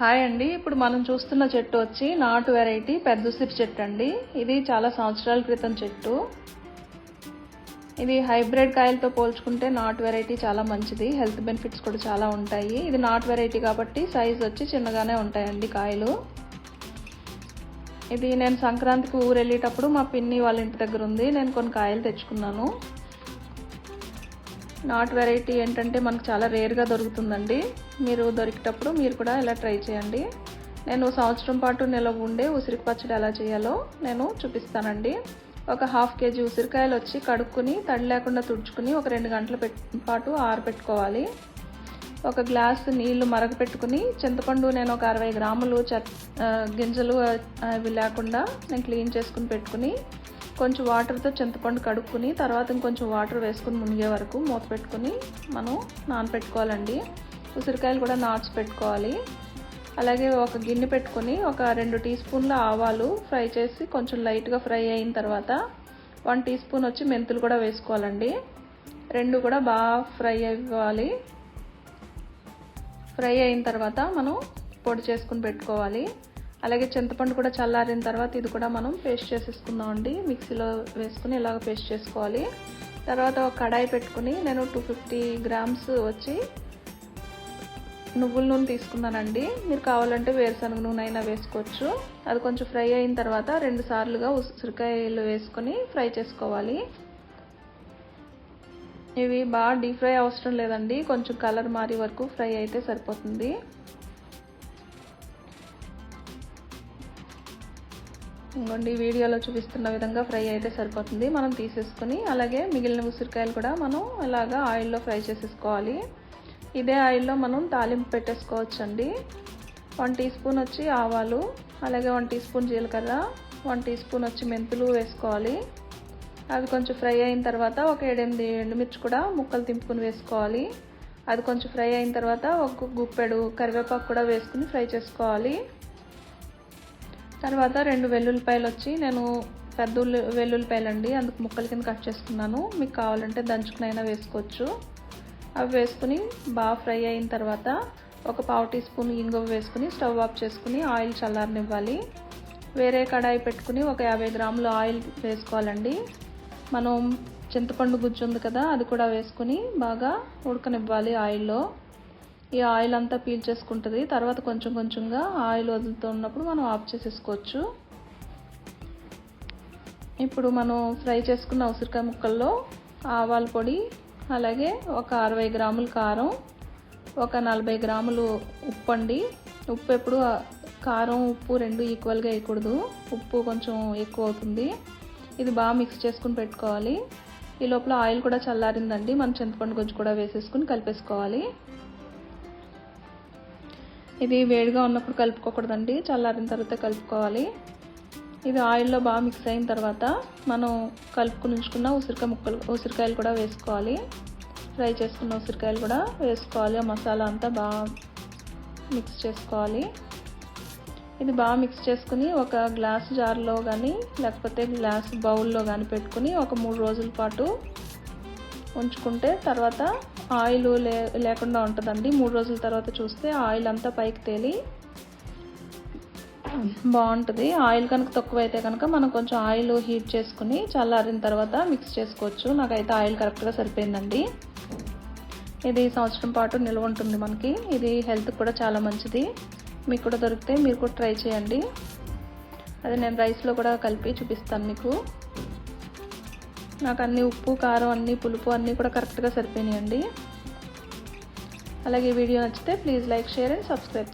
Hi అండి. ఇప్పుడు మనం చూస్తున్న చెట్టు వచ్చి నాటు వెరైటీ పెద్ద ఉసిరి చెట్టు అండి. ఇది చాలా సంవత్సరాల క్రితం చెట్టు. ఇది హైబ్రిడ్ కాయలతో పోల్చుకుంటే నాటు వెరైటీ చాలా మంచిది. హెల్త్ బెనిఫిట్స్ కూడా చాలా ఉంటాయి. ఇది నాటు వెరైటీ కాబట్టి సైజ్ వచ్చి చిన్నగానే ఉంటాయండి కాయలు. ఇది నేను సంక్రాంతికి ఊరు వెళ్ళేటప్పుడు మా పిన్ని వాళ్ళ ఇంటి దగ్గర ఉంది. నేను కొన్ని కాయలు తెచ్చుకున్నాను. నాట్ వెరైటీ ఏంటంటే మనకు చాలా రేర్గా దొరుకుతుందండి. మీరు దొరికేటప్పుడు మీరు కూడా ఇలా ట్రై చేయండి. నేను సంవత్సరం పాటు నిలవ ఉండే ఉసిరికి పచ్చడి ఎలా చేయాలో నేను చూపిస్తానండి. ఒక హాఫ్ కేజీ ఉసిరికాయలు వచ్చి కడుక్కుని తడి లేకుండా తుడుచుకుని ఒక రెండు గంటల పాటు ఆరబెట్టుకోవాలి. ఒక గ్లాస్ నీళ్ళు మరగపెట్టుకుని చింతపండు నేను ఒక అరవై గ్రాములు చెత్ గింజలు అవి లేకుండా నేను క్లీన్ చేసుకుని పెట్టుకుని కొంచెం వాటర్తో చింతపండు కడుక్కుని తర్వాత ఇంకొంచెం వాటర్ వేసుకుని మునిగే వరకు మూత పెట్టుకుని మనం నానపెట్టుకోవాలండి. ఉసిరికాయలు కూడా నాచు పెట్టుకోవాలి. అలాగే ఒక గిన్నె పెట్టుకొని ఒక రెండు టీ స్పూన్ల ఆవాలు ఫ్రై చేసి కొంచెం లైట్గా ఫ్రై అయిన తర్వాత వన్ టీ స్పూన్ వచ్చి మెంతులు కూడా వేసుకోవాలండి. రెండు కూడా బాగా ఫ్రై అవ్వాలి. ఫ్రై అయిన తర్వాత మనం పొడి చేసుకుని పెట్టుకోవాలి. అలాగే చింతపండు కూడా చల్లారిన తర్వాత ఇది కూడా మనం పేస్ట్ చేసేసుకుందామండి. మిక్సీలో వేసుకుని ఇలాగ పేస్ట్ చేసుకోవాలి. తర్వాత ఒక కడాయి పెట్టుకుని నేను టూ ఫిఫ్టీ గ్రామ్స్ వచ్చి నువ్వుల నూనె తీసుకున్నానండి. మీరు కావాలంటే వేరుశనగ నూనె అయినా వేసుకోవచ్చు. అది కొంచెం ఫ్రై అయిన తర్వాత రెండు సార్లుగా ఉసిరికాయలు వేసుకొని ఫ్రై చేసుకోవాలి. ఇవి బాగా డీప్ ఫ్రై అవసరం లేదండి. కొంచెం కలర్ మారి వరకు ఫ్రై అయితే సరిపోతుంది. ఇంకోండి వీడియోలో చూపిస్తున్న విధంగా ఫ్రై అయితే సరిపోతుంది. మనం తీసేసుకుని అలాగే మిగిలిన ఉసిరికాయలు కూడా మనం ఇలాగా ఆయిల్లో ఫ్రై చేసేసుకోవాలి. ఇదే ఆయిల్లో మనం తాలింపు పెట్టేసుకోవచ్చండి. వన్ టీ స్పూన్ వచ్చి ఆవాలు అలాగే వన్ టీ స్పూన్ జీలకర్ర వన్ టీ స్పూన్ వచ్చి మెంతులు వేసుకోవాలి. అవి కొంచెం ఫ్రై అయిన తర్వాత ఒక ఏడెనిమిది ఎండుమిర్చి కూడా ముక్కలు తింపుకుని వేసుకోవాలి. అది కొంచెం ఫ్రై అయిన తర్వాత ఒక గుప్పెడు కరివేపాకు కూడా వేసుకుని ఫ్రై చేసుకోవాలి. తర్వాత రెండు వెల్లుల్లిపాయలు వచ్చి నేను పెద్ద వెల్లుల్లిపాయలు అండి అందుకు ముక్కల కింద కట్ చేసుకున్నాను మీకు కావాలంటే దంచుకునైనా వేసుకోవచ్చు. అవి వేసుకుని బాగా ఫ్రై అయిన తర్వాత ఒక పావు టీ స్పూన్ ఇంగువ వేసుకుని స్టవ్ ఆఫ్ చేసుకుని ఆయిల్ చల్లారనివ్వాలి. వేరే కడాయి పెట్టుకుని ఒక యాభై గ్రాముల ఆయిల్ వేసుకోవాలండి. మనం చింతపండు గుజ్జు ఉంది కదా అది కూడా వేసుకుని బాగా ఉడకనివ్వాలి ఆయిల్లో. ఈ ఆయిల్ అంతా పీల్ చేసుకుంటుంది. తర్వాత కొంచెం కొంచెంగా ఆయిల్ వదులుతున్నప్పుడు మనం ఆఫ్ చేసేసుకోవచ్చు. ఇప్పుడు మనం ఫ్రై చేసుకున్న ఉసిరికాయ ముక్కల్లో ఆవాల పొడి అలాగే ఒక అరవై గ్రాముల కారం ఒక నలభై గ్రాములు ఉప్పు అండి. ఉప్పు ఎప్పుడు కారం ఉప్పు రెండు ఈక్వల్గా వేయకూడదు. ఉప్పు కొంచెం ఎక్కువ అవుతుంది. ఇది బాగా మిక్స్ చేసుకుని పెట్టుకోవాలి. ఈ లోపల ఆయిల్ కూడా చల్లారిందండి. మనం చింతపండు గుజ్జు కూడా వేసేసుకుని కలిపేసుకోవాలి. ఇది వేడిగా ఉన్నప్పుడు కలుపుకోకూడదండి. చల్లారిన తర్వాత కలుపుకోవాలి. ఇది ఆయిల్లో బాగా మిక్స్ అయిన తర్వాత మనం కలుపుకుని ఉంచుకున్న ఉసిరికాయ ముక్కలు ఉసిరికాయలు కూడా వేసుకోవాలి. ఫ్రై చేసుకున్న ఉసిరికాయలు కూడా వేసుకోవాలి. ఆ మసాలా అంతా బాగా మిక్స్ చేసుకోవాలి. ఇది బాగా మిక్స్ చేసుకుని ఒక గ్లాస్ జార్లో కానీ లేకపోతే గ్లాస్ బౌల్లో కానీ పెట్టుకుని ఒక మూడు రోజుల పాటు ఉంచుకుంటే తర్వాత ఆయిల్ లే లేకుండా ఉంటుందండి. మూడు రోజుల తర్వాత చూస్తే ఆయిల్ అంతా పైకి తేలి బాగుంటుంది. ఆయిల్ కనుక తక్కువ అయితే కనుక మనం కొంచెం ఆయిల్ హీట్ చేసుకుని చల్లారిన తర్వాత మిక్స్ చేసుకోవచ్చు. నాకైతే ఆయిల్ కరెక్ట్గా సరిపోయిందండి. ఇది సంవత్సరం పాటు నిల్వ ఉంటుంది మనకి. ఇది హెల్త్ కూడా చాలా మంచిది. మీకు కూడా దొరికితే మీరు కూడా ట్రై చేయండి. అది నేను రైస్లో కూడా కలిపి చూపిస్తాను మీకు. నాకు అన్ని ఉప్పు కారం అన్ని పులుపు అన్నీ కూడా కరెక్ట్గా సరిపోయినాయండి. అలాగే వీడియో నచ్చితే please like share and subscribe.